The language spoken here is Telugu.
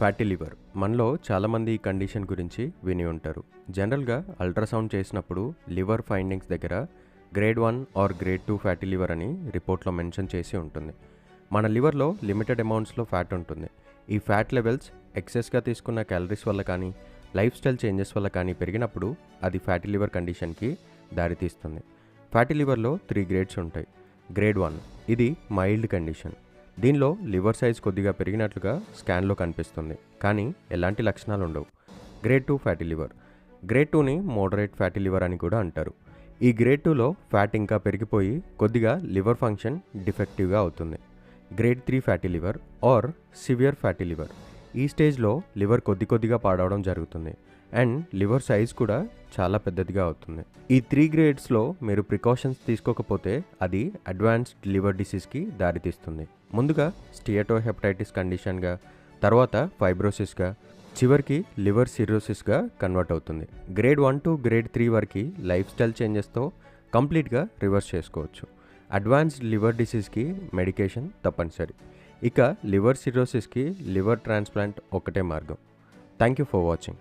Fatty liver. మనలో చాలామంది ఈ కండిషన్ గురించి విని ఉంటారు. జనరల్గా అల్ట్రాసౌండ్ చేసినప్పుడు లివర్ ఫైండింగ్స్ దగ్గర grade one or grade two fatty liver అని రిపోర్ట్లో మెన్షన్ చేసి ఉంటుంది. మన లివర్లో లిమిటెడ్ అమౌంట్స్లో ఫ్యాట్ ఉంటుంది. ఈ ఫ్యాట్ లెవెల్స్ ఎక్సెస్గా తీసుకున్న క్యాలరీస్ వల్ల కానీ లైఫ్ స్టైల్ చేంజెస్ వల్ల కానీ పెరిగినప్పుడు అది ఫ్యాటీ లివర్ కండిషన్కి దారితీస్తుంది. ఫ్యాటీ లివర్లో త్రీ గ్రేడ్స్ ఉంటాయి. Grade one. ఇది మైల్డ్ కండిషన్. దీనిలో లివర్ సైజ్ కొద్దిగా పెరిగినట్లుగా స్కాన్లో కనిపిస్తుంది. కానీ ఎలాంటి లక్షణాలు ఉండవు. Grade two fatty liver. Grade టూని మోడరేట్ ఫ్యాటీ లివర్ అని కూడా అంటారు. ఈ గ్రేడ్ టూలో ఫ్యాట్ ఇంకా పెరిగిపోయి కొద్దిగా లివర్ ఫంక్షన్ డిఫెక్టివ్గా అవుతుంది. Grade three fatty liver or severe fatty liver. ఈ స్టేజ్లో లివర్ కొద్ది కొద్దిగా పాడవడం జరుగుతుంది. అండ్ లివర్ సైజ్ కూడా చాలా పెద్దదిగా అవుతుంది. ఈ త్రీ గ్రేడ్స్లో మీరు ప్రికాషన్స్ తీసుకోకపోతే అది అడ్వాన్స్డ్ లివర్ డిసీజ్కి దారితీస్తుంది. ముందుగా స్టియటో హెపటైటిస్ కండిషన్గా తర్వాత ఫైబ్రోసిస్గా చివరికి లివర్ సిరోసిస్గా కన్వర్ట్ అవుతుంది. Grade one to grade three వరకు లైఫ్ స్టైల్ చేంజెస్తో కంప్లీట్గా రివర్స్ చేసుకోవచ్చు. అడ్వాన్స్డ్ లివర్ డిసీజ్కి మెడికేషన్ తప్పనిసరి. ఇక లివర్ సిరోసిస్కి లివర్ ట్రాన్స్ప్లాంట్ ఒకటే మార్గం. Thank you for watching.